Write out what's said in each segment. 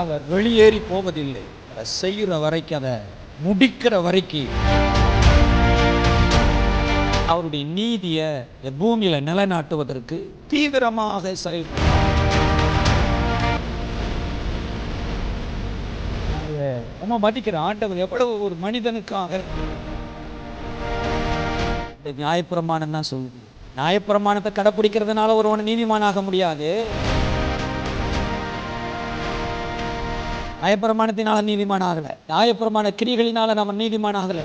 அவர் வெளியேறி போவதில்லை. அதை செய்கிற வரைக்கும் அதை முடிக்கிற வரைக்கும் அவருடைய நீதியை இந்த பூமியில நிலைநாட்டுவதற்கு தீவிரமாக செயல்படும் ரொம்ப மதிக்கிற ஆண்டவர் எவ்வளவு ஒரு மனிதனுக்காக. இந்த நியாயப்பிரமாணம் தான் சொல்லுது. நியாயப்பிரமாணத்தை கடைப்பிடிக்கிறதுனால ஒருவன் நீதிமானாக முடியாது. நியாயப்பிரமாணத்தினால நீதிமான் ஆகலை நியாயப்பிரமாண கிரிகளினால நம்ம நீதிமான் ஆகலை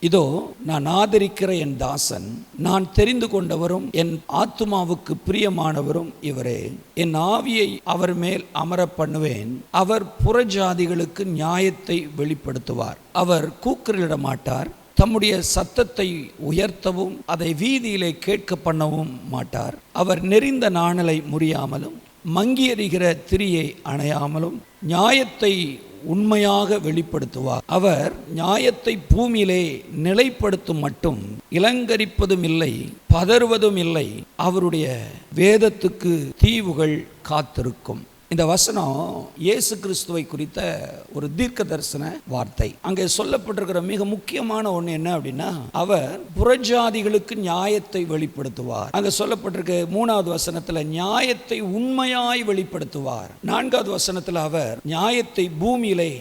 இதோ நான் ஆதரிக்கிற என் தாசன் நான் தெரிந்து கொண்டவரும் என் ஆத்துமாவுக்கு பிரியமானவரும் இவரே. என் ஆவியை அவர் மேல் அமர பண்ணுவேன். அவர் புறஜாதிகளுக்கு நியாயத்தை வெளிப்படுத்துவார். அவர் கூக்குரலிட மாட்டார் தம்முடைய சத்தத்தை உயர்த்தவும் அதை வீதியிலே கேட்க பண்ணவும் மாட்டார். அவர் நெறிந்த நாணலை முறியாமலும் மங்கியறிகிற திரியை அணையாமலும் நியாயத்தை உண்மையாக வெளிப்படுத்துவார். அவர் நியாயத்தை பூமியிலே நிலைப்படுத்தும் மட்டும் இலங்கரிப்பதும் இல்லை பதறுவதும் இல்லை அவருடைய வேதத்துக்கு தீவுகள் காத்திருக்கும். இந்த வசனம் இயேசு கிறிஸ்துவை குறித்த ஒரு தீர்க்க தரிசன வார்த்தை. அங்கே சொல்லப்பட்டிருக்கிற மிக முக்கியமான ஒன்று என்ன அப்படின்னா அவர் புறஜாதிகளுக்கு நியாயத்தை வெளிப்படுத்துவார். அங்கே சொல்லப்பட்டிருக்க மூணாவது வசனத்தில் நியாயத்தை உண்மையாய் வெளிப்படுத்துவார். நான்காவது வசனத்தில் அவர் நியாயத்தை பூமியிலே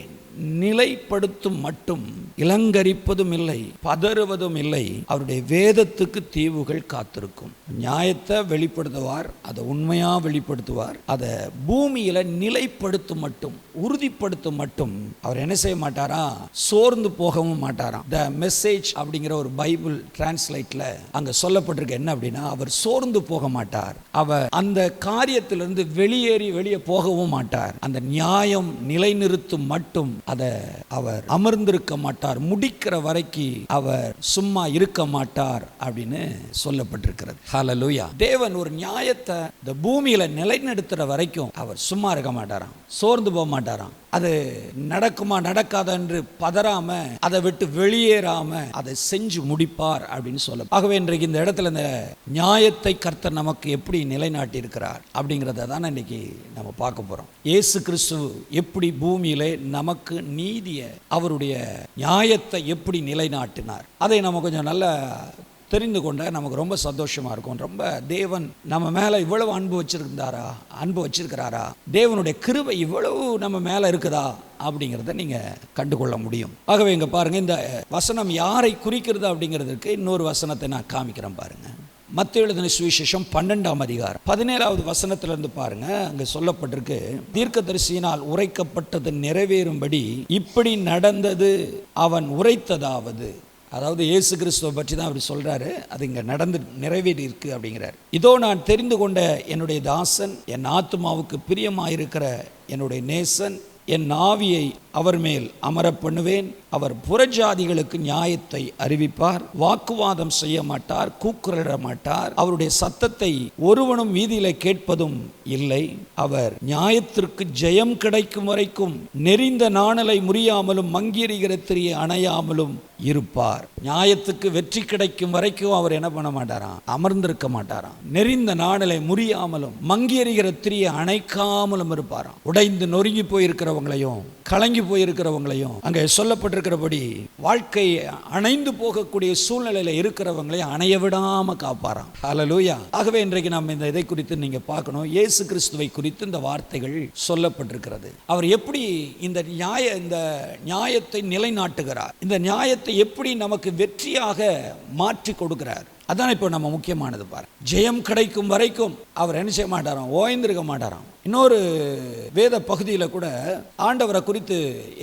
நிலைப்படுத்தும் மட்டும் இளங்கரிப்பதும் இல்லை பதறுவதும் இல்லை அவருடைய வேதத்துக்கு தீவுகள் காத்திருக்கும். நியாயத்தை வெளிப்படுத்துவார் அதை உண்மையா வெளிப்படுத்துவார். அதை பூமியில நிலைப்படுத்தும் மட்டும் உறுதிப்படுத்தும் மட்டும் அவர் என்ன செய்ய மாட்டாரா? சோர்ந்து போகவும் மாட்டாராம். த மெசேஜ் அப்படிங்கிற ஒரு பைபிள் டிரான்ஸ்லேட்ல அங்க சொல்லப்பட்டிருக்கு. என்ன அப்படின்னா அவர் சோர்ந்து போக மாட்டார். அவர் அந்த காரியத்திலிருந்து வெளியேறி வெளியே போகவும் மாட்டார். அந்த நியாயம் நிலைநிறுத்தும் மட்டும் அதை அவர் அமர்ந்திருக்க மாட்டார். முடிக்கிற வரைக்கும் அவர் சும்மா இருக்க மாட்டார் அப்படின்னு சொல்லப்பட்டிருக்கிறது. ஹalleluya. தேவன் ஒரு நியாயத்தை இந்த பூமியில நிலைநிறுத்துற வரைக்கும் அவர் சும்மா இருக்க மாட்டாராம். சோர்ந்து போக மாட்டாராம். அது நடக்குமா நடக்காத என்று பதறாம அதை விட்டு வெளியேறாம அதை செஞ்சு முடிப்பார் அப்படின்னு சொல்ல ஆகவே இன்றைக்கு இந்த இடத்துல இந்த நியாயத்தை கர்த்தர் நமக்கு எப்படி நிலைநாட்டி இருக்கிறார் அப்படிங்கிறத தான் இன்னைக்கு நம்ம பார்க்க போறோம். இயேசு கிறிஸ்து எப்படி பூமியிலே நமக்கு நீதியை அவருடைய நியாயத்தை எப்படி நிலைநாட்டினார் அதை நம்ம கொஞ்சம் நல்ல தெரிந்து கொண்ட நமக்கு ரொம்ப சந்தோஷமாக இருக்கும். ரொம்ப தேவன் நம்ம மேலே இவ்வளவு அன்பு வச்சுருந்தாரா? அன்பு வச்சுருக்கிறாரா? தேவனுடைய கிருவை இவ்வளவு நம்ம மேலே இருக்குதா? அப்படிங்கிறத நீங்கள் கண்டுகொள்ள முடியும். ஆகவே இங்கே பாருங்கள் இந்த வசனம் யாரை குறிக்கிறது அப்படிங்கிறதுக்கு இன்னொரு வசனத்தை நான் காமிக்கிறேன் பாருங்கள் மத்திய எழுதின சுவிசேஷம் பன்னெண்டாம் அதிகாரம் பதினேழாவது வசனத்திலிருந்து பாருங்க அங்கே சொல்லப்பட்டிருக்கு தீர்க்கதரிசியினால் உரைக்கப்பட்டது நிறைவேறும்படி இப்படி நடந்தது அவன் உரைத்ததாவது. அதாவது இயேசு கிறிஸ்துவை பற்றி தான் அவர் சொல்கிறாரு அது இங்கே நடந்து நிறைவேறி இருக்குது அப்படிங்கிறார். இதோ நான் தெரிந்து கொண்ட என்னுடைய தாசன் என் ஆத்துமாவுக்கு பிரியமாயிருக்கிற என்னுடைய நேசன் என் ஆவியை அவர் மேல் அமர பண்ணுவேன். அவர் புறஜாதிகளுக்கு நியாயத்தை அறிவிப்பார் வாக்குவாதம் செய்ய மாட்டார் கூக்குரலிட மாட்டார். அவருடைய சத்தத்தை ஒருவனும் வீதியில கேட்பதும் இல்லை. அவர் நியாயத்திற்கு ஜெயம் கிடைக்கும் வரைக்கும் நெறிந்த நாணலை முறியாமலும் மங்கியறிகிற திரியை அணையாமலும் இருப்பார். நியாயத்துக்கு வெற்றி கிடைக்கும் வரைக்கும் அவர் என்ன பண்ண மாட்டாராம்? அமர்ந்திருக்க மாட்டாராம். நெறிந்த நாணலை முறியாமலும் மங்கியறிகிற திரியை அணைக்காமலும் இருப்பாராம். உடைந்து நொறுங்கி போயிருக்கிறவங்களையும் கலங்கி போயிருக்கிறவங்களையும் அங்கே இருக்கிறபடி வாழ்க்கை அணைந்து போகக்கூடிய சூழ்நிலையில இருக்கிறவங்களை அணைய விடாம காப்பாராம் அலலூயா ஆகவே இன்றைக்கு நம்ம இந்த இதை குறித்து நீங்க பார்க்கணும். இயேசு கிறிஸ்துவை குறித்து இந்த வார்த்தைகள் சொல்லப்பட்டிருக்கிறது. அவர் எப்படி இந்த நியாய இந்த நியாயத்தை நிலைநாட்டுகிறார்? இந்த நியாயத்தை எப்படி நமக்கு வெற்றியாக மாற்றி கொடுக்கிறார்? அதான் இப்போ நம்ம முக்கியமானது பாரு. ஜெயம் கிடைக்கும் வரைக்கும் அவர் என்ன செய்ய மாட்டாராம்? ஓய்ந்திருக்க மாட்டாராம். இன்னொரு வேத பகுதியில் கூட ஆண்டவரை குறித்து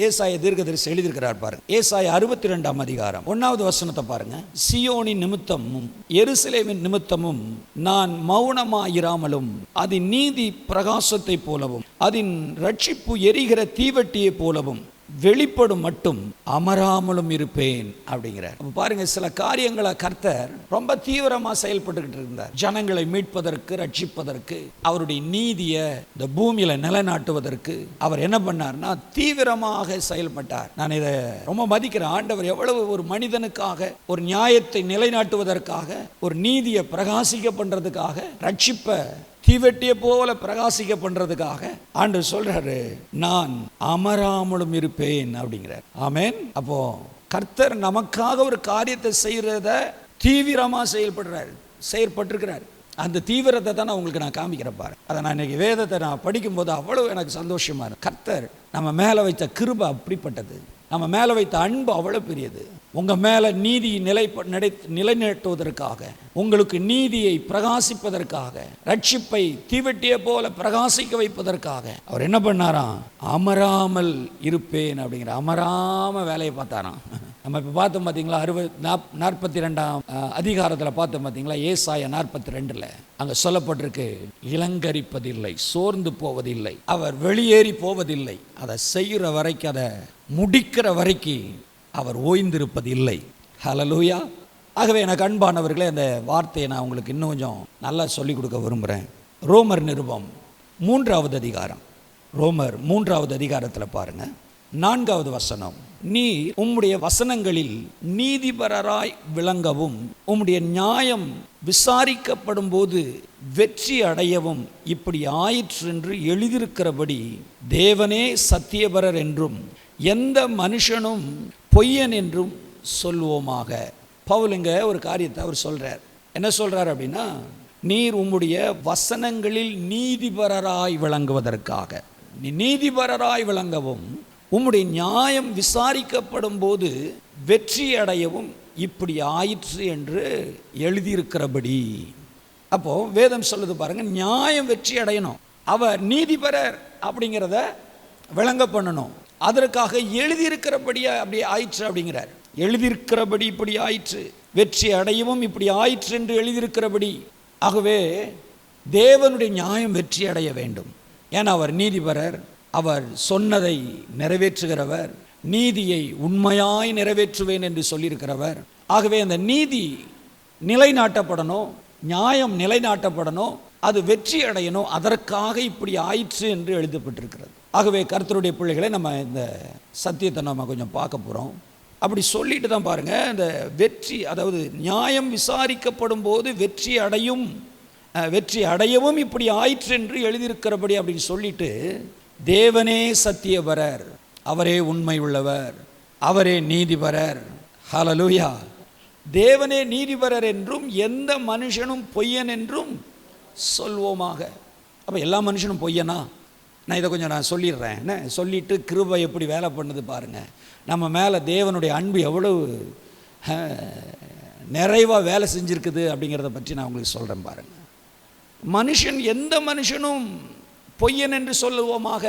ஏசாய தீர்க்கதரிசி எழுதியிருக்கிறார் பாருங்க ஏசாய அறுபத்தி ரெண்டாம் அதிகாரம் ஒன்னாவது வசனத்தை பாருங்க. சியோனின் நிமித்தமும் எருசலேமின் நிமித்தமும் நான் மௌனமாயிராமலும் அதன் நீதி பிரகாசத்தை போலவும் அதன் ரட்சிப்பு எரிகிற தீவட்டியை போலவும் வெளிப்படும் மட்டும் அமராமலும் இருப்பேன் அப்படிங்கிறார். அப்போ பாருங்க சில காரியங்களை கர்த்தர் ரொம்ப தீவிரமாக செயல்பட்டுக்கிட்டு இருந்தார். ஜனங்களை மீட்பதற்கு ரட்சிப்பதற்கு அவருடைய நீதியை இந்த பூமியில நிலைநாட்டுவதற்கு அவர் என்ன பண்ணார்னா தீவிரமாக செயல்பட்டார். நான் இதை ரொம்ப மதிக்கிறேன். ஆண்டவர் எவ்வளவு ஒரு மனிதனுக்காக ஒரு நியாயத்தை நிலைநாட்டுவதற்காக ஒரு நீதியை பிரகாசிக்க பண்ணுறதுக்காக ரட்சிப்ப தீவெட்டிய போல பிரகாசிக்க பண்றதுக்காக ஆண்டு சொல்றாரு நான் அமராமலும் இருப்பேன் அப்படிங்கிறார். ஆமேன். அப்போ கர்த்தர் நமக்காக ஒரு காரியத்தை செய்யறத தீவிரமா செயல்படுறாரு செயற்பட்டிருக்கிறார். அந்த தீவிரத்தை தான் உங்களுக்கு நான் காமிக்கிறேன் பாரு. அதை நான் இன்னைக்கு வேதத்தை நான் படிக்கும்போது அவ்வளவு எனக்கு சந்தோஷமா இருக்கு. கர்த்தர் நம்ம மேலே வைத்த கிருபை அப்படிப்பட்டது. நம்ம மேலே வைத்த அன்பு அவ்வளோ பெரியது. உங்கள் மேலே நீதி நிலை நடை நிலைநாட்டுவதற்காக உங்களுக்கு நீதியை பிரகாசிப்பதற்காக ரட்சிப்பை தீவெட்டிய போல பிரகாசிக்க வைப்பதற்காக அவர் என்ன பண்ணாராம்? அமராமல் இருப்பேன் அப்படிங்கிற அமராம வேலையை பார்த்தாராம். நம்ம இப்போ பார்த்தோம் பார்த்தீங்களா அறுபது நாப் நாற்பத்தி ரெண்டாம் அதிகாரத்தில் பார்த்தோம் பார்த்தீங்களா ஏசாய நாற்பத்தி ரெண்டில் அங்கே சொல்லப்பட்டிருக்கு இளங்கரிப்பதில்லை சோர்ந்து போவதில்லை அவர் வெளியேறி போவதில்லை அதை செய்கிற வரைக்கும் அதை முடிக்கிற வரைக்கும் அவர் ஓய்ந்திருப்பது இல்லை. ஹலலூயா ஆகவே எனக்கு அன்பானவர்களே அந்த வார்த்தையை நான் உங்களுக்கு இன்னும் கொஞ்சம் நல்லா சொல்லிக் கொடுக்க விரும்புகிறேன் ரோமர் நிருபம் மூன்றாவது அதிகாரம். ரோமர் மூன்றாவது அதிகாரத்தில் பாருங்க. நான்காவது வசனம். நீ உம்முடைய வசனங்களில் நீதிபரராய் விளங்கவும் உம்முடைய நியாயம் விசாரிக்கப்படும் போது வெற்றி அடையவும் இப்படி ஆயிற்று என்று எழுதியிருக்கிறபடி தேவனே சத்தியபரர் என்றும் எந்த மனுஷனும் பொய்யன் என்றும் சொல்லுவோமாக பவுலுங்க ஒரு காரியத்தை அவர் சொல்கிறார் என்ன சொல்கிறார் அப்படின்னா நீர் உம்முடைய வசனங்களில் நீதிபரராய் விளங்குவதற்காக. நீ நீதிபரராய் விளங்கவும் உம்முடைய நியாயம் விசாரிக்கப்படும் போது வெற்றி அடையவும் இப்படி ஆயிற்று என்று எழுதியிருக்கிறபடி. அப்போ வேதம் சொல்லுது பாருங்க நியாயம் வெற்றி அடையணும். அவர் நீதிபரர் அப்படிங்கிறத விளங்க பண்ணணும். அதற்காக எழுதியிருக்கிறபடியாக அப்படி ஆயிற்று அப்படிங்கிறார். எழுதியிருக்கிறபடி இப்படி ஆயிற்று. வெற்றி அடையவும் இப்படி ஆயிற்று என்று எழுதியிருக்கிறபடி. ஆகவே தேவனுடைய நியாயம் வெற்றி அடைய வேண்டும். ஏன்னா அவர் நீதிபரர் அவர் சொன்னதை நிறைவேற்றுகிறவர் நீதியை உண்மையாய் நிறைவேற்றுவேன் என்று சொல்லியிருக்கிறவர். ஆகவே அந்த நீதி நிலைநாட்டப்படணும் நியாயம் நிலைநாட்டப்படணும் அது வெற்றி அடையணும் அதற்காக இப்படி ஆயிற்று என்று எழுதப்பட்டிருக்கிறது. ஆகவே கர்த்தருடைய பிள்ளைகளை நம்ம இந்த சத்தியத்தை நம்ம கொஞ்சம் பார்க்க போகிறோம் அப்படி சொல்லிட்டு தான் பாருங்கள் இந்த வெற்றி அதாவது நியாயம் விசாரிக்கப்படும் போது வெற்றி அடையும் வெற்றி அடையவும் இப்படி ஆயிற்று என்று எழுதியிருக்கிறபடி அப்படின்னு சொல்லிட்டு தேவனே சத்தியபரர் அவரே உண்மை உள்ளவர் அவரே நீதிபரர். ஹலலூயா தேவனே நீதிபரர் என்றும் எந்த மனுஷனும் பொய்யன் என்றும் சொல்வோமாக. அப்போ எல்லா மனுஷனும் பொய்யனா? நான் இதை கொஞ்சம் நான் சொல்லிடுறேன். என்ன? சொல்லிவிட்டு கிருபை எப்படி வேலை பண்ணுது பாருங்கள் நம்ம மேலே தேவனுடைய அன்பு எவ்வளவு நிறைவாக வேலை செஞ்சுருக்குது அப்படிங்கிறத பற்றி நான் உங்களுக்கு சொல்கிறேன் பாருங்கள் மனுஷன் எந்த மனுஷனும் பொய்யன் என்று சொல்லுவோமாக.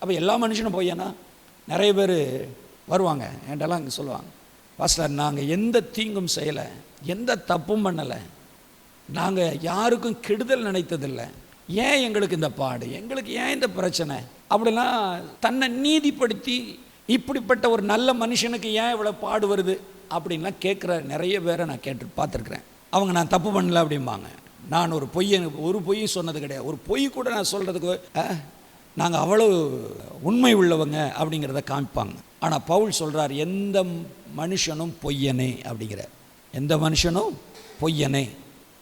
அப்போ எல்லா மனுஷனும் பொய்யனா? நிறைய பேர் வருவாங்க. என்கிட்டலாம் இங்கே சொல்லுவாங்க. பாஸ்டர் நாங்கள் எந்த தீங்கும் செய்யலை. எந்த தப்பும் பண்ணலை. நாங்கள் யாருக்கும் கெடுதல் நினைத்ததில்லை. ஏன் எங்களுக்கு இந்த பாடு? எங்களுக்கு ஏன் இந்த பிரச்சனை? அப்படிலாம் தன்னை நீதிப்படுத்தி இப்படிப்பட்ட ஒரு நல்ல மனுஷனுக்கு ஏன் இவ்வளோ பாடு வருது? அப்படின்லாம் கேட்குற நிறைய பேரை நான் கேட்டு பார்த்துருக்குறேன். அவங்க நான் தப்பு பண்ணல அப்படிம்பாங்க. நான் ஒரு பொய் ஒரு பொய் சொன்னது கிடையாது. ஒரு பொய் கூட நான் சொல்கிறதுக்கு நாங்கள் அவ்வளோ உண்மை உள்ளவங்க அப்படிங்கிறத காமிப்பாங்க. ஆனால் பவுல் சொல்கிறார் எந்த மனுஷனும் பொய்யனே அப்படிங்கிற. எந்த மனுஷனும் பொய்யனே.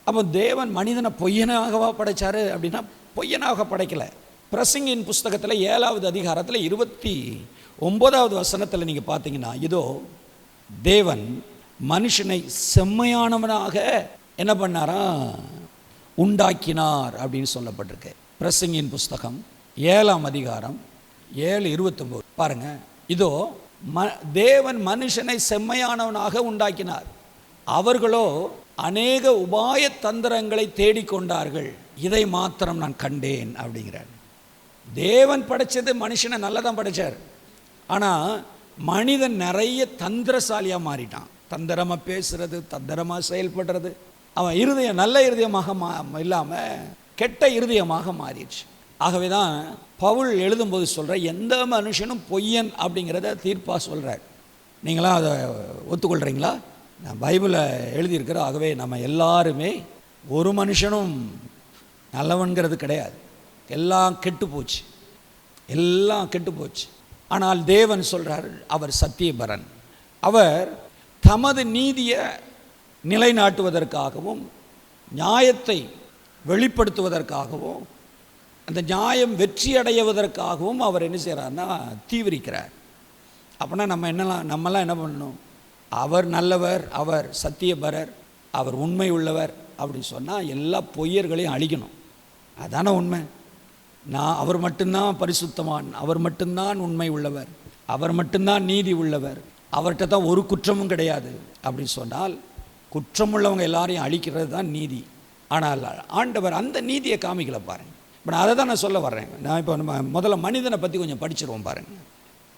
அப்போ தேவன் மனிதனை பொய்யனாகவா படைச்சாரு அப்படின்னா பொய்யனாக படைக்கலை. பிரசங்கின் புஸ்தகத்தில் ஏழாவது அதிகாரத்தில் இருபத்தி ஒம்பதாவது வசனத்தில் நீங்கள் பார்த்தீங்கன்னா இதோ தேவன் மனுஷனை செம்மையானவனாக என்ன பண்ணாரா உண்டாக்கினார் அப்படின்னு சொல்லப்பட்டிருக்கு. பிரசங்கின் புஸ்தகம் ஏழாம் அதிகாரம் ஏழு இருபத்தொம்போது. பாருங்க இதோ ம தேவன் மனுஷனை செம்மையானவனாக உண்டாக்கினார். அவர்களோ அநேக உபாய தந்திரங்களை தேடிக்கொண்டார்கள். இதை மாத்திரம் நான் கண்டேன் அப்படிங்கிறார். தேவன் படைச்சது மனுஷனை நல்லா தான் படைச்சார். ஆனால் மனிதன் நிறைய தந்திரசாலியாக மாறிட்டான். தந்திரமாக பேசுறது தந்திரமாக செயல்படுறது. அவன் இருதயம் நல்ல இருதயமாக மா இல்லாமல் கெட்ட இருதயமாக மாறிடுச்சு. ஆகவே தான் பவுல் எழுதும்போது சொல்கிற எந்த மனுஷனும் பொய்யன் அப்படிங்கிறத தீர்ப்பாக சொல்கிறார் நீங்களாம் அதை ஒத்துக்கொள்கிறீங்களா நான் பைபிளை எழுதியிருக்கிற ஆகவே நம்ம எல்லாருமே ஒரு மனுஷனும் நல்லவன்கிறது கிடையாது. எல்லாம் கெட்டு போச்சு. எல்லாம் கெட்டு போச்சு. ஆனால் தேவன் சொல்கிறார் அவர் சத்தியபரன். அவர் தமது நீதியை நிலைநாட்டுவதற்காகவும் நியாயத்தை வெளிப்படுத்துவதற்காகவும் அந்த நியாயம் வெற்றி அடைவதற்காகவும் அவர் என்ன செய்கிறார்னா தீவிரிக்கிறார். அப்படின்னா நம்ம என்னலாம் நம்மலாம் என்ன பண்ணணும்? அவர் நல்லவர் அவர் சத்தியபரர் அவர் உண்மை உள்ளவர் அப்படின்னு சொன்னால் எல்லா பொய்யர்களையும் அழிக்கணும். அதான உண்மை. நான் அவர் மட்டும்தான் பரிசுத்தவான் அவர் மட்டும்தான் உண்மை உள்ளவர் அவர் மட்டும்தான் நீதி உள்ளவர் அவர்கிட்ட தான் ஒரு குற்றமும் கிடையாது அப்படின்னு சொன்னால் குற்றம் உள்ளவங்க எல்லாரையும் அழிக்கிறது தான் நீதி. ஆனால் ஆண்டவர் அந்த நீதியை காமிக்கல பாருங்க. இப்போ நான் அதை தான் நான் சொல்ல வர்றேன். நான் இப்போ நம்ம முதல்ல மனிதனை பற்றி கொஞ்சம் படிச்சிருவோம் பாருங்கள்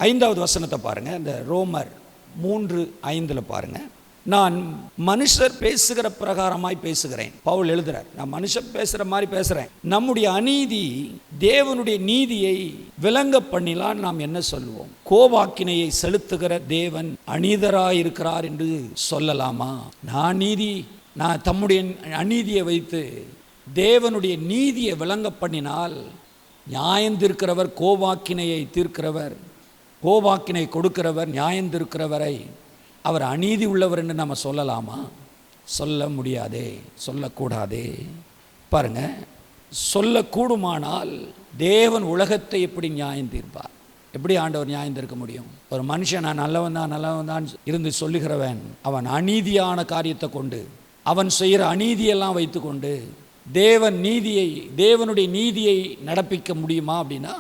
ஐந்தாவது வசனத்தை பாருங்கள் இந்த ரோமர் மூன்று ஐந்தில் பாருங்க. நான் மனுஷர் பேசுகிற பிரகாரமாய் பேசுகிறேன். பவுல் எழுதுறார் நான் மனுஷர் பேசுகிற மாதிரி பேசுகிறேன் நம்முடைய அநீதி தேவனுடைய நீதியை விளங்க பண்ணிலாம் நாம் என்ன சொல்லுவோம்? கோவாக்கினையை செலுத்துகிற தேவன் அநீதராயிருக்கிறார் என்று சொல்லலாமா? நான் நீதி நான் தம்முடைய அநீதியை வைத்து தேவனுடைய நீதியை விளங்க பண்ணினால் நியாயந்திருக்கிறவர் கோவாக்கினையை தீர்க்கிறவர் கோபாக்கினை கொடுக்கிறவர் நியாயம் தீர்க்கிறவரை அவர் அநீதி உள்ளவர் என்று நம்ம சொல்லலாமா? சொல்ல முடியாதே சொல்லக்கூடாதே. பாருங்க சொல்லக்கூடுமானால் தேவன் உலகத்தை எப்படி நியாயம் தீர்ப்பார்? எப்படி ஆண்டவர் நியாயம் தீர்க்க முடியும்? ஒரு மனுஷன் நான் நல்லவன் தான் நல்லவன் தான் இருந்து சொல்லுகிறவன் அவன் அநீதியான காரியத்தை கொண்டு அவன் செய்கிற அநீதியெல்லாம் வைத்துக்கொண்டு தேவன் நீதியை தேவனுடைய நீதியை நடப்பிக்க முடியுமா அப்படின்னா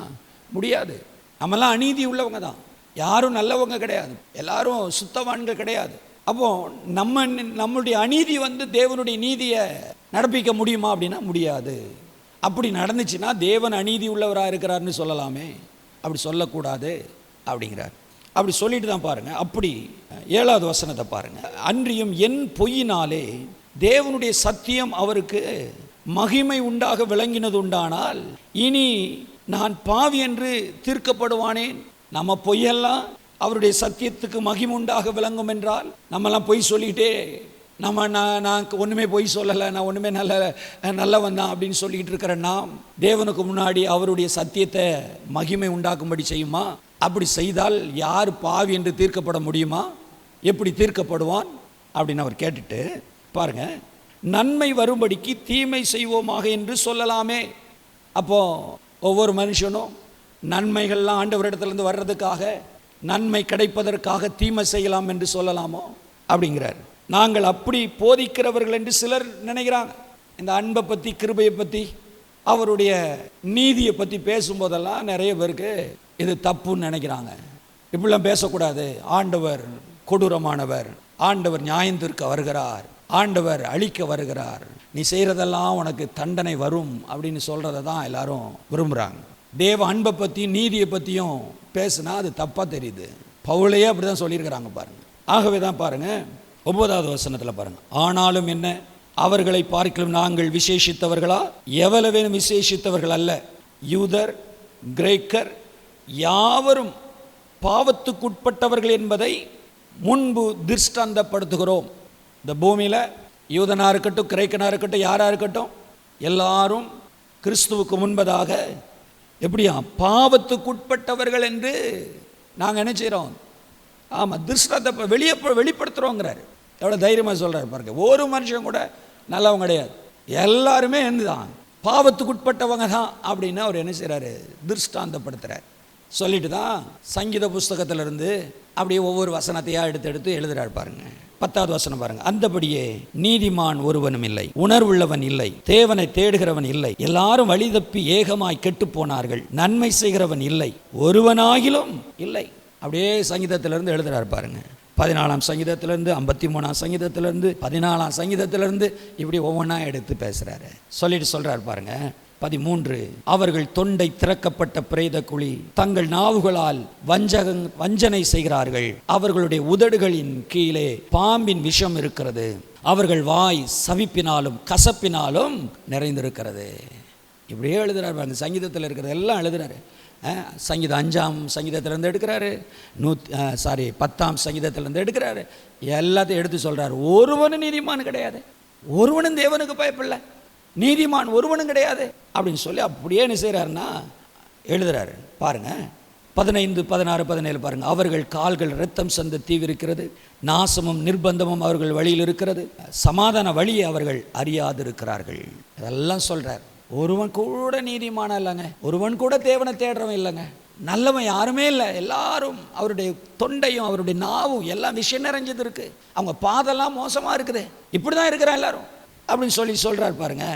முடியாது. நம்மெல்லாம் அநீதி உள்ளவங்க தான். யாரும் நல்லவங்க கிடையாது. எல்லாரும் சுத்தவான்கள் கிடையாது. அப்போ நம்ம நம்மளுடைய அநீதி வந்து தேவனுடைய நீதியை நடப்பிக்க முடியுமா அப்படின்னா முடியாது. அப்படி நடந்துச்சுன்னா தேவன் அநீதி உள்ளவராக இருக்கிறார்னு சொல்லலாமே. அப்படி சொல்லக்கூடாது அப்படிங்கிறார். அப்படி சொல்லிட்டு தான் பாருங்கள் அப்படி ஏழாவது வசனத்தை பாருங்கள் அன்றியும் என் பொய்யினாலே தேவனுடைய சத்தியம் அவருக்கு மகிமை உண்டாக விளங்கினது உண்டானால் இனி நான் பாவி என்று தீர்க்கப்படுவானேன் நம்ம பொய்யெல்லாம் அவருடைய சத்தியத்துக்கு மகிமை உண்டாக விளங்கும் என்றால் நம்மெல்லாம் பொய் சொல்லிக்கிட்டே நம்ம நான் நான் ஒன்றுமே பொய் சொல்லலை நான் ஒன்றுமே நல்ல நல்லவன் தான் அப்படின்னு சொல்லிக்கிட்டு இருக்கிற நாம் தேவனுக்கு முன்னாடி அவருடைய சத்தியத்தை மகிமை உண்டாக்கும்படி செய்யுமா? அப்படி செய்தால் யார் பாவி என்று தீர்க்கப்பட முடியுமா? எப்படி தீர்க்கப்படுவான்? அப்படின்னு அவர் கேட்டுட்டு பாருங்க நன்மை வரும்படிக்கு தீமை செய்வோமாக என்று சொல்லலாமே. அப்போ ஒவ்வொரு மனுஷனும் நன்மைகள்லாம் ஆண்டவரிடத்துலேருந்து வர்றதுக்காக நன்மை கிடைப்பதற்காக தீமை செய்யலாம் என்று சொல்லலாமோ? அப்படிங்கிறார். நாங்கள் அப்படி போதிக்கிறவர்கள் என்று சிலர் நினைக்கிறாங்க. இந்த அன்பை பற்றி கிருபையை பற்றி அவருடைய நீதியை பற்றி பேசும்போதெல்லாம் நிறைய பேருக்கு இது தப்புன்னு நினைக்கிறாங்க. இப்படிலாம் பேசக்கூடாது. ஆண்டவர் கொடூரமானவர். ஆண்டவர் நியாயந்திருக்க வருகிறார். ஆண்டவர் அழிக்க வருகிறார். நீ செய்கிறதெல்லாம் உனக்கு தண்டனை வரும் அப்படின்னு சொல்கிறத தான் எல்லாரும் விரும்புகிறாங்க தேவ அன்பை பற்றியும் நீதியை பற்றியும் பேசுனா அது தப்பாக தெரியுது. பவுலையே அப்படி தான் சொல்லியிருக்கிறாங்க பாருங்கள் ஆகவே தான் பாருங்க ஒன்பதாவது வசனத்தில் பாருங்கள் ஆனாலும் என்ன அவர்களை பார்க்கலும் நாங்கள் விசேஷித்தவர்களா? எவ்வளவேனும் விசேஷித்தவர்கள் அல்ல. யூதர் கிரேக்கர் யாவரும் பாவத்துக்குட்பட்டவர்கள் என்பதை முன்பு திருஷ்டாந்தப்படுத்துகிறோம். இந்த பூமியில் யூதனாக இருக்கட்டும் கிரைக்கனாக இருக்கட்டும் யாராக இருக்கட்டும் எல்லாரும் கிறிஸ்துவுக்கு முன்பதாக எப்படியா பாவத்துக்குட்பட்டவர்கள் என்று நாங்கள் என்ன செய்கிறோம் ஆமாம் திருஷ்டத்தை வெளியே வெளிப்படுத்துகிறோங்கிறாரு எவ்வளோ தைரியமாக சொல்கிறார் பாருங்க. ஒரு மனுஷன் கூட நல்லவங்க கிடையாது. எல்லாருமே தான் பாவத்துக்குட்பட்டவங்க தான் அப்படின்னு அவர் என்ன செய்கிறாரு திருஷ்டாந்தப்படுத்துகிறார் சொல்லிட்டு தான் சங்கீத புஸ்தகத்திலிருந்து அப்படியே ஒவ்வொரு வசனத்தையாக எடுத்து எடுத்து எழுதுகிறார் பாருங்கள் பத்தாவது வசனம் பாருங்க. அந்தபடியே நீதிமான் ஒருவனும் இல்லை உணர்வுள்ளவன் இல்லை தேவனை தேடுகிறவன் இல்லை எல்லாரும் வழி தப்பி ஏகமாய் கெட்டு போனார்கள் நன்மை செய்கிறவன் இல்லை ஒருவனாகிலும் இல்லை. அப்படியே சங்கீதத்திலிருந்து எழுதுறாரு பாருங்க. பதினாலாம் சங்கீதத்திலிருந்து ஐம்பத்தி மூணாம் சங்கீதத்திலிருந்து பதினாலாம் சங்கீதத்திலிருந்து இப்படி ஒவ்வொன்றா எடுத்து பேசுகிறாரு சொல்லிட்டு சொல்கிறாரு பாருங்க. பதிமூன்று. அவர்கள் தொண்டை திறக்கப்பட்ட பிரேத குழி தங்கள் நாவுகளால் வஞ்சகங் வஞ்சனை செய்கிறார்கள். அவர்களுடைய உதடுகளின் கீழே பாம்பின் விஷம் இருக்கிறது. அவர்கள் வாய் சவிப்பினாலும் கசப்பினாலும் நிறைந்திருக்கிறது. இப்படியே எழுதுறாரு அந்த சங்கீதத்தில் இருக்கிறது எல்லாம் எழுதுறாரு. சங்கீதம் அஞ்சாம் சங்கீதத்திலேருந்து எடுக்கிறாரு. நூத் சாரி பத்தாம் சங்கீதத்திலேருந்து எடுக்கிறாரு. எல்லாத்தையும் எடுத்து சொல்கிறார் ஒருவனும் நீதிமான் கிடையாது. ஒருவனும் தேவனுக்கு பயப்பில்லை. நீதிமான் ஒருவனும் கிடையாது. அப்படின்னு சொல்லி அப்படியே என்ன செய்கிறாருன்னா எழுதுறாரு. பாருங்க. பதினைந்து பதினாறு பதினேழு பாருங்க. அவர்கள் கால்கள் இரத்தம் சந்த தீவிருக்கிறது நாசமும் நிர்பந்தமும் அவர்கள் வழியில் இருக்கிறது. சமாதான வழியை அவர்கள் அறியாதிருக்கிறார்கள். அதெல்லாம் சொல்றார். ஒருவன் கூட நீதிமான இல்லைங்க. ஒருவன் கூட தேவனை தேடுறவன் இல்லைங்க. நல்லவன் யாருமே இல்லை. எல்லாரும் அவருடைய தொண்டையும் அவருடைய நாவும் எல்லாம் விஷயம் நிறைஞ்சது இருக்கு. அவங்க பாதெல்லாம் மோசமா இருக்குது. இப்படி தான் இருக்கிறான் எல்லாரும். அப்படின்னு சொல்லி சொல்கிறார் பாருங்க.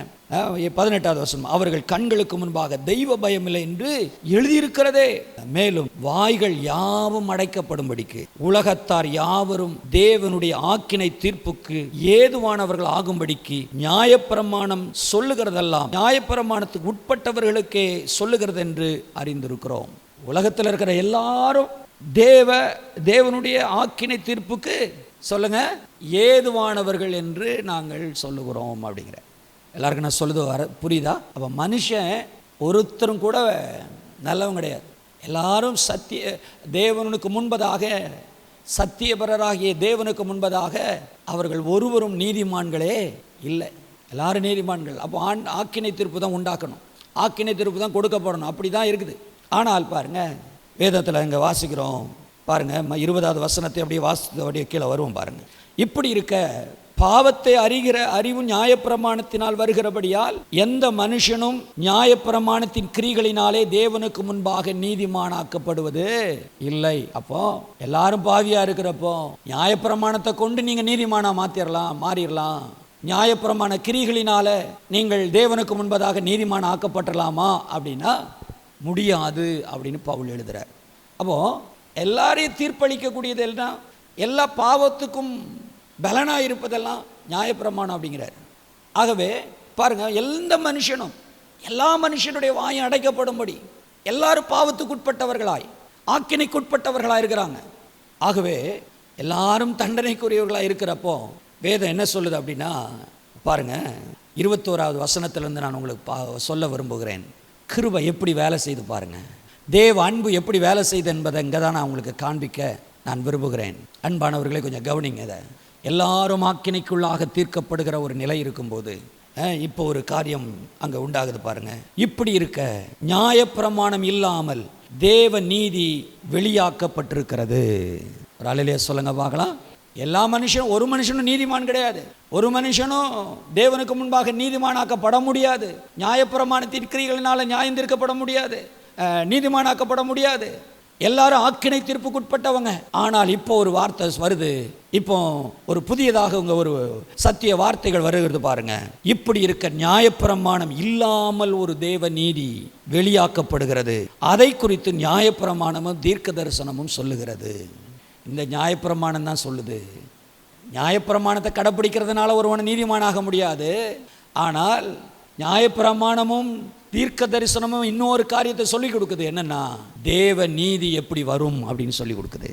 பதினெட்டாவது வருஷம் அவர்கள் கண்களுக்கு முன்பாக தெய்வ பயம் இல்லை என்று எழுதியிருக்கிறதே. மேலும் வாய்கள் யாவும் அடைக்கப்படும்படிக்கு உலகத்தார் யாவரும் தேவனுடைய ஆக்கினை தீர்ப்புக்கு ஏதுவானவர்கள் ஆகும்படிக்கு நியாயப்பிரமாணம் சொல்லுகிறதெல்லாம் நியாயப்பிரமாணத்துக்கு உட்பட்டவர்களுக்கே சொல்லுகிறது என்று அறிந்திருக்கிறோம். உலகத்தில் இருக்கிற எல்லாரும் தேவ தேவனுடைய ஆக்கினை தீர்ப்புக்கு சொல்லுங்க. ஏதுவானவர்கள் என்று நாங்கள் சொல்லுகிறோம் அப்படிங்கிற எல்லாருக்கும் நான் சொல்லுது வர புரியுதா? அப்போ மனுஷன் ஒருத்தரும் கூட நல்லவன் கிடையாது. எல்லாரும் சத்திய தேவனுக்கு முன்பதாக சத்தியபரராகிய தேவனுக்கு முன்பதாக அவர்கள் ஒருவரும் நீதிமான்களே இல்லை. எல்லாரும் நீதிமான்கள். அப்போ ஆண் ஆக்கினை தீர்ப்பு தான் உண்டாக்கணும். ஆக்கினை தீர்ப்பு தான் கொடுக்கப்படணும். அப்படி தான் இருக்குது. ஆனால் பாருங்கள் வேதத்தில் இங்கே வாசிக்கிறோம். பாருங்க இருபதாவது வசனத்தை அப்படியே வாசித்து அப்படியே கீழே வருவோம் பாருங்கள் இப்படி இருக்க பாவத்தை அறிகிற அறிவு நியாயப்பிரமாணத்தினால் வருகிறபடியால் எந்த மனுஷனும் நியாயப்பிரமாணத்தின் கிரிகளினாலே தேவனுக்கு முன்பாக நீதிமானாக்கப்படுவது இல்லை. அப்போ எல்லாரும் பாவியா இருக்கிறப்போ நியாயப்பிரமாணத்தை கொண்டு நீங்க நீதிமானா மாத்திரலாம் மாறிடலாம் நியாயப்பிரமாண கிரிகளினால நீங்கள் தேவனுக்கு முன்பதாக நீதிமான ஆக்கப்பட்டலாமா அப்படின்னா முடியாது அப்படின்னு பவுல் எழுதுறார். அப்போ எல்லாரையும் தீர்ப்பளிக்கக்கூடியது எல்லாம் எல்லா பாவத்துக்கும் பலனாக இருப்பதெல்லாம் நியாயப்பிரமாணம் அப்படிங்கிறார். ஆகவே பாருங்க எந்த மனுஷனும் எல்லா மனுஷனுடைய வாயும் அடைக்கப்படும்படி எல்லாரும் பாவத்துக்குட்பட்டவர்களாய் ஆக்கினைக்குட்பட்டவர்களாக இருக்கிறாங்க. ஆகவே எல்லாரும் தண்டனைக்குரியவர்களாக இருக்கிறப்போ வேதம் என்ன சொல்லுது அப்படின்னா பாருங்க இருபத்தோராவது வசனத்திலேருந்து நான் உங்களுக்கு பா சொல்ல விரும்புகிறேன். கிருபை எப்படி வேலை செய்து பாருங்கள் தேவ அன்பு எப்படி வேலை செய்து என்பதை இங்கே தான் நான் உங்களுக்கு காண்பிக்க நான் விரும்புகிறேன். அன்பானவர்களை கொஞ்சம் கவனிங்க அதை எல்லாரும் ஆக்கினைக்குள்ளாக தீர்க்கப்படுகிற ஒரு நிலை இருக்கும்போது இப்போ ஒரு காரியம் அங்கே உண்டாகுது பாருங்க. இப்படி இருக்க நியாயப்பிரமாணம் இல்லாமல் தேவ நீதி வெளியாக்கப்பட்டிருக்கிறது. ஒரு அலையிலே சொல்லுங்க பார்க்கலாம். எல்லா மனுஷனும் ஒரு மனுஷனும் நீதிமான் கிடையாது. ஒரு மனுஷனும் தேவனுக்கு முன்பாக நீதிமானாக்கப்பட முடியாது. நியாயப்பிரமாணத்தின் கிரிகளினால் நியாயம் தீர்க்கப்பட முடியாது. நீதிமானாக்கப்பட முடியாது. எல்லாரும் ஆக்கினை தீர்ப்புக்குட்பட்டவங்க ஆனால் இப்போ ஒரு வார்த்தை வருது. இப்போ ஒரு புதியதாக உங்க ஒரு சத்திய வார்த்தைகள் வருகிறது பாருங்க. இப்படி இருக்க நியாயப்பிரமாணம் இல்லாமல் ஒரு தேவ நீதி வெளியாக்கப்படுகிறது. அதை குறித்து நியாயப்பிரமாணமும் தீர்க்க தரிசனமும் சொல்லுகிறது. இந்த நியாயப்பிரமாணம் தான் சொல்லுது. நியாயப்பிரமாணத்தை கடைப்பிடிக்கிறதுனால ஒருவன் நீதிமானாக முடியாது. ஆனால் நியாயப்பிரமாணமும் தீர்க்க தரிசனமும் இன்னொரு காரியத்தை சொல்லி கொடுக்குது. என்னன்னா தேவ நீதி எப்படி வரும் அப்படின்னு சொல்லி கொடுக்குது.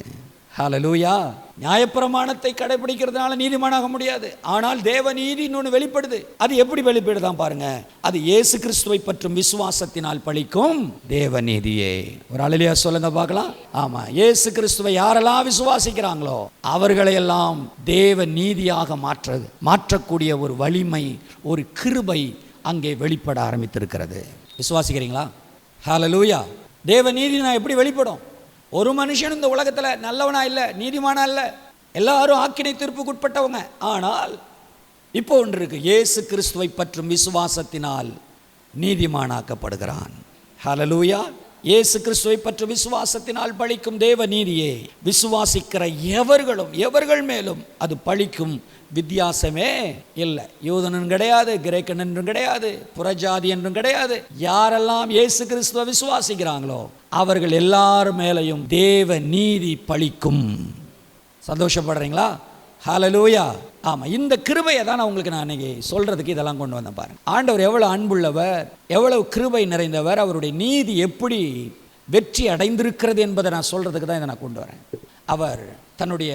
ஹலலூயா நியாயப்பிரமாணத்தை கடைபிடிக்கிறதுனால நீதிமானாக முடியாது. ஆனால் தேவ நீதினு வெளிப்படுது. அது எப்படி வெளிப்படுதான் பாருங்க. அது இயேசு கிறிஸ்துவை பற்றும் விசுவாசத்தினால் பழிக்கும் தேவ நீதியே. ஒரு அழலியா சொல்லுங்க பார்க்கலாம். ஆமா இயேசு கிறிஸ்துவை யாரெல்லாம் விசுவாசிக்கிறாங்களோ அவர்களை எல்லாம் தேவ நீதியாக மாற்ற மாற்றக்கூடிய ஒரு வலிமை ஒரு கிருபை அங்கே வெளிப்பட ஆரம்பித்திருக்கிறது. விசுவாசிக்கிறீங்களா? ஹalleluya தேவ நீதி நான் எப்படி வெளிப்படும்? ஒரு மனுஷன் இந்த உலகத்தில் நல்லவனா இல்லை நீதிமானா இல்லை. எல்லாரும் ஆக்கினை தீர்ப்புக்குட்பட்டவங்க. ஆனால் இப்போ ஒன்று இருக்கு. இயேசு கிறிஸ்துவை பற்றும் விசுவாசத்தினால் நீதிமானாக்கப்படுகிறான். ஹalleluya இயேசு கிறிஸ்துவை பற்றும் விசுவாசத்தினால் பழிக்கும் தேவ நீதியே. விசுவாசிக்கிற எவர்களும் எவர்கள் மேலும் அது பழிக்கும் வித்தியாசமே இல்லை. யூதனும் கிடையாது கிரேக்கன் என்றும் கிடையாது புறஜாதி என்றும் கிடையாது. யாரெல்லாம் இயேசு கிறிஸ்துவை விசுவாசிக்கிறாங்களோ அவர்கள் எல்லார் மேலையும் தேவ நீதி பழிக்கும். சந்தோஷப்படுறீங்களா? ஹலலூயா ஆமாம் இந்த கிருபையை தான் நான் உங்களுக்கு நான் இன்னைக்கு சொல்கிறதுக்கு இதெல்லாம் கொண்டு வந்தேன் பாருங்கள் ஆண்டவர் எவ்வளோ அன்புள்ளவர் எவ்வளவு கிருபை நிறைந்தவர் அவருடைய நீதி எப்படி வெற்றி அடைந்திருக்கிறது என்பதை நான் சொல்கிறதுக்கு தான் இதை நான் கொண்டு வரேன். அவர் தன்னுடைய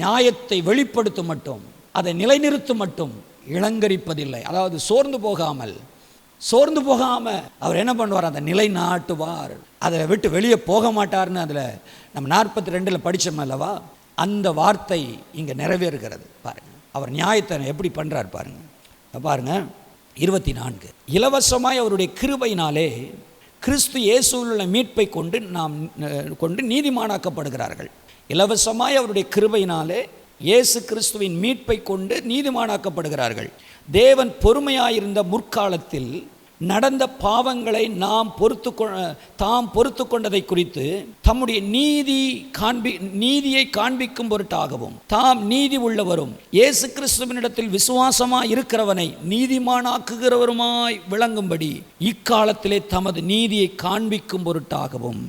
நியாயத்தை வெளிப்படுத்தும் மட்டும் அதை நிலைநிறுத்தும் மட்டும் இளங்கரிப்பதில்லை. அதாவது சோர்ந்து போகாமல் சோர்ந்து போகாமல் அவர் என்ன பண்ணுவார்? அந்த நிலை நாட்டுவார் அதை விட்டு வெளியே போக மாட்டார்னு அதில் நம்ம நாற்பத்தி ரெண்டில் படித்தோம் அல்லவா? அந்த வார்த்தை இங்கே நிறைவேறுகிறது. பாருங்கள் அவர் நியாயத்தை எப்படி பண்ணுறார் பாருங்கள் பாருங்கள் பாருங்க. இருபத்தி நான்கு இலவசமாய் அவருடைய கிருபையினாலே கிறிஸ்து இயேசுவில் உள்ள மீட்பை கொண்டு நாம் கொண்டு நீதிமானாக்கப்படுகிறார்கள். இலவசமாய் அவருடைய கிருபையினாலே இயேசு கிறிஸ்துவின் மீட்பை கொண்டு நீதிமானாக்கப்படுகிறார்கள். தேவன் பொறுமையாயிருந்த முற்காலத்தில் நடந்த பாவங்களை நாம் பொறுத்து கொ- தாம் பொறுத்து கொண்டதை குறித்து தம்முடைய நீதி காண்பி நீதியை காண்பிக்கும் பொருட்டாகவும் தாம் நீதி உள்ளவரும் இயேசு கிறிஸ்துவினிடத்தில் விசுவாசமாய் இருக்கிறவனை நீதிமானாக்குகிறவருமாய் விளங்கும்படி இக்காலத்திலே தமது நீதியை காண்பிக்கும் பொருட்டாகவும்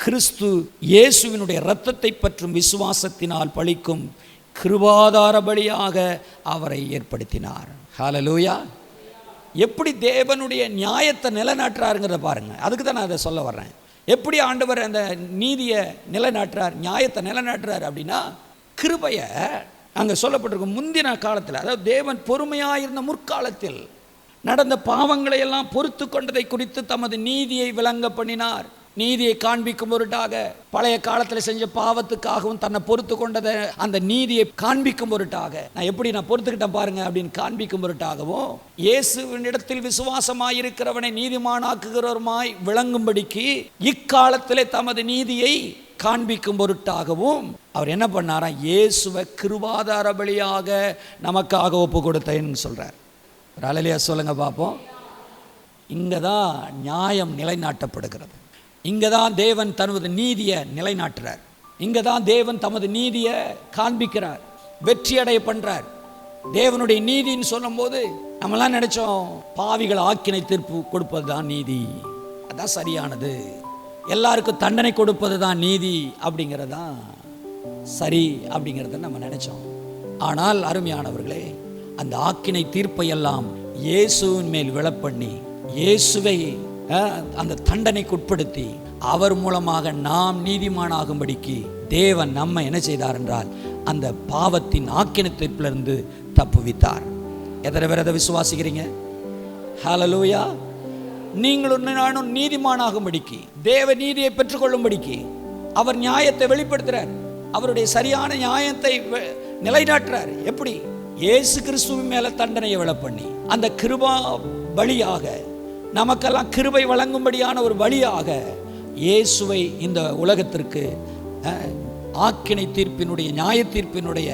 கிறிஸ்து இயேசுவினுடைய இரத்தத்தை பற்றும் விசுவாசத்தினால் பழிக்கும் கிருபாதார பலியாக அவரை ஏற்படுத்தினார். ஹாலலூயா எப்படி தேவனுடைய நியாயத்தை நிலைநாட்டுறாருங்கிறத பாருங்கள் அதுக்கு தான் நான் அதை சொல்ல வர்றேன். எப்படி ஆண்டவர் அந்த நீதியை நிலைநாட்டுறார் நியாயத்தை நிலைநாட்டுறார் அப்படின்னா கிருபையை அங்கே சொல்லப்பட்டிருக்கும் முந்தின காலத்தில் அதாவது தேவன் பொறுமையாக இருந்த முற்காலத்தில் நடந்த பாவங்களை எல்லாம் பொறுத்து கொண்டதை குறித்து தமது நீதியை விளங்க பண்ணினார். நீதியை காண்பிக்கும் பொருட்டாக பழைய காலத்தில் செஞ்ச பாவத்துக்காகவும் தன்னை பொறுத்து கொண்டதை அந்த நீதியை காண்பிக்கும் பொருட்டாக. நான் எப்படி நான் பொறுத்துக்கிட்டேன் பாருங்க அப்படின்னு காண்பிக்கும் பொருட்டாகவும் இயேசுவினிடத்தில் விசுவாசமாயிருக்கிறவனை நீதிமானாக்குகிறவருமாய் விளங்கும்படிக்கு இக்காலத்திலே தமது நீதியை காண்பிக்கும் பொருட்டாகவும் அவர் என்ன பண்ணாரா? இயேசுவை கிருபாதார பலியாக நமக்காக ஒப்பு கொடுத்தேன்னு சொல்றார். ஒரு அலையிலையா சொல்லுங்க பார்ப்போம் இங்கே தான் நியாயம் நிலைநாட்டப்படுகிறது. இங்கே தான் தேவன் தனது நீதியை நிலைநாட்டுறார். இங்கே தான் தேவன் தமது நீதியை காண்பிக்கிறார். வெற்றி அடைய பண்ணுறார் தேவனுடைய நீதின்னு சொல்லும்போது நம்மலாம் நினைச்சோம் பாவிகள் ஆக்கினை தீர்ப்பு கொடுப்பது தான் நீதி. அதான் சரியானது. எல்லாருக்கும் தண்டனை கொடுப்பது தான் நீதி அப்படிங்கிறது தான் சரி அப்படிங்கிறத நம்ம நினைச்சோம். ஆனால் அருமையானவர்களே அந்த ஆக்கினை தீர்ப்பை எல்லாம் இயேசுவின் மேல் விழப்பண்ணி இயேசுவை அந்த தண்டனைக்கு உட்படுத்தி அவர் மூலமாக நாம் நீதிமானாகும்படிக்கு தேவன் நம்ம என்ன செய்தார் என்றால் அந்த பாவத்தின் ஆக்கினத்திலிருந்து தப்புவித்தார். எத்தனை பேர் அதை விசுவாசிக்கிறீங்க? ஹலலூயா நீங்களும் நானும் நீதிமானாகும்படிக்கு தேவ நீதியை பெற்றுக்கொள்ளும்படிக்கு அவர் நியாயத்தை வெளிப்படுத்துறார். அவருடைய சரியான நியாயத்தை நிலைநாட்டுறார். எப்படி? இயேசு கிறிஸ்துவின் மேல தண்டனையை விழ பண்ணி அந்த கிருபா பலியாக நமக்கெல்லாம் கிருபை வழங்கும்படியான ஒரு வழியாக இயேசுவை இந்த உலகத்திற்கு ஆக்கினை தீர்ப்பினுடைய நியாய தீர்ப்பினுடைய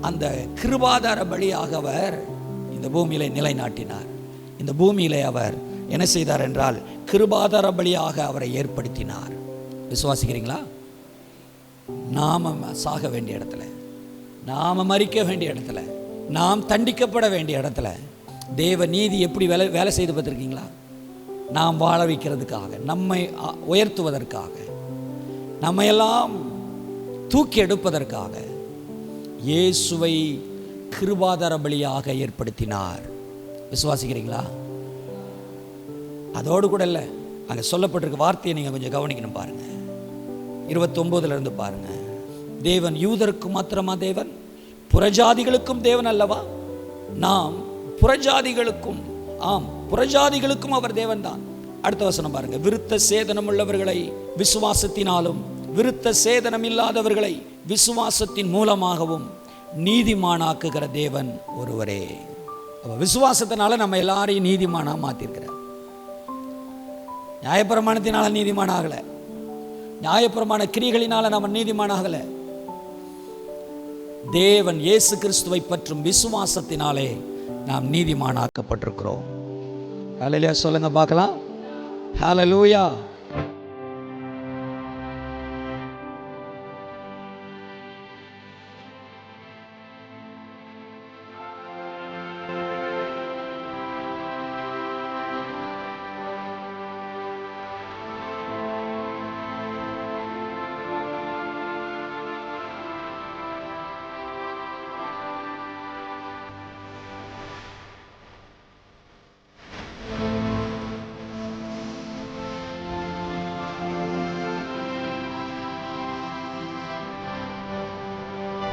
அந்த கிருபாதார பலியாக அவர் இந்த பூமியில் நிலைநாட்டினார். இந்த பூமியில் அவர் என்ன செய்தார் என்றால் கிருபாதார பலியாக அவரை ஏற்படுத்தினார். விசுவாசிக்கிறீங்களா? நாம சாக வேண்டிய இடத்துல நாம மறிக்க வேண்டிய இடத்துல நாம் தண்டிக்கப்பட வேண்டிய இடத்துல தேவ நீதி எப்படி வேலை வேலை செய்து பார்த்துருக்கீங்களா? நாம் வாழ வைக்கிறதுக்காக நம்மை அ, உயர்த்துவதற்காக நம்மையெல்லாம் தூக்கி எடுப்பதற்காக இயேசுவை கிருபாதார பலியாக ஏற்படுத்தினார். விசுவாசிக்கிறீங்களா? அதோடு கூட இல்லை அங்கே சொல்லப்பட்டிருக்க வார்த்தையை நீங்கள் கொஞ்சம் கவனிக்கணும் பாருங்க. இருபத்தொம்போதுலேருந்து பாருங்கள் பாருங்க. தேவன் யூதருக்கு மாத்திரமா தேவன்? புறஜாதிகளுக்கும் தேவன் அல்லவா? நாம் புறஜாதிகளுக்கும் ஆம் புறஜாதிகளுக்கும் அவர் தேவன்தான். அடுத்த வசனம் பாருங்க. விருத்த சேதனம் உள்ளவர்களை விசுவாசத்தினாலும் விருத்த சேதனம் இல்லாதவர்களை விசுவாசத்தின் மூலமாகவும் நீதிமானாக்குகிற தேவன் ஒருவரே. விசுவாசத்தினால நம்ம எல்லாரையும் நீதிமானா மாத்திருக்கிறார். நியாயப்பிரமாணத்தினால நீதிமான ஆகல நியாயப்பிரமாண கிரிகளினால நம்ம நீதிமான ஆகல தேவன் இயேசு கிறிஸ்துவை பற்றும் விசுவாசத்தினாலே நாம் நீதிமானாக்கப்பட்டிருக்கிறோம். ஹலலியா சொல்லுங்கள் பார்க்கலாம் ஹலலூயா